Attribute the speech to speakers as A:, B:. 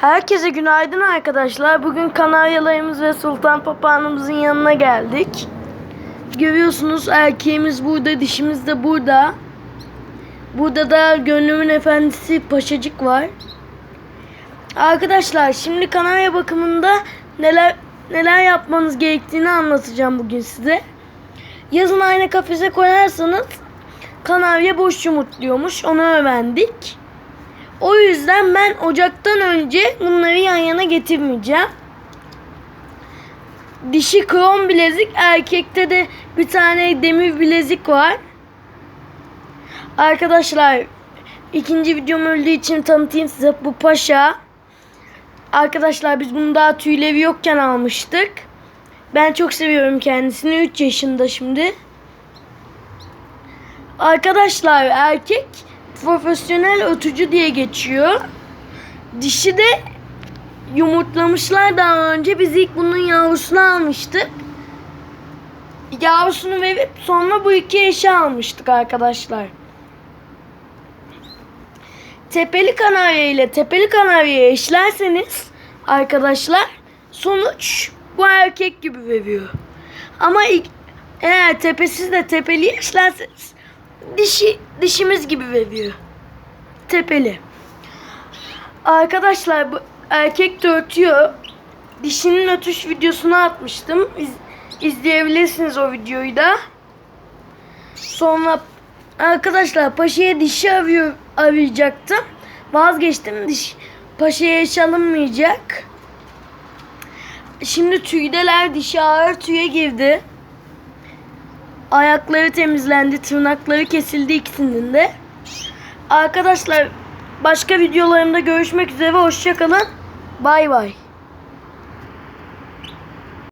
A: Herkese günaydın arkadaşlar. Bugün kanaryalarımız ve sultan papağanımızın yanına geldik. Görüyorsunuz erkeğimiz burada, dişimiz de burada. Burada da gönlümün efendisi paşacık var. Arkadaşlar şimdi kanarya bakımında neler neler yapmanız gerektiğini anlatacağım bugün size. Yazın aynı kafese koyarsanız kanarya boş yumurtluyormuş. Onu öğrendik. O yüzden ben ocaktan önce bunları yan yana getirmeyeceğim. Dişi krom bilezik, erkekte de bir tane demir bilezik var. Arkadaşlar ikinci videom öldüğü için tanıtayım size bu paşa. Arkadaşlar biz bunu daha tüyleri yokken almıştık. Ben çok seviyorum kendisini. 3 yaşında şimdi. Arkadaşlar erkek profesyonel ötücü diye geçiyor. Dişi de yumurtlamışlar daha önce. Biz ilk bunun yavrusunu almıştık. Yavrusunu verip sonra bu iki eşi almıştık arkadaşlar. Tepeli kanarya ile tepeli kanaryayı eşlerseniz arkadaşlar sonuç bu erkek gibi veriyor. Ama eğer tepesiz de tepeli eşlerseniz dişi dişimiz gibi veriyor. Tepeli. Arkadaşlar bu erkek de ötüyor. Dişinin ötüş videosunu atmıştım. İz, izleyebilirsiniz o videoyu da. Sonra arkadaşlar paşaya dişi arıyor, arayacaktım. Vazgeçtim. Diş, paşaya eş alınmayacak. Şimdi tüydeler dişi ağır tüye girdi. Ayakları temizlendi, tırnakları kesildi ikisinin de. Arkadaşlar başka videolarımda görüşmek üzere. Hoşçakalın. Bay bay.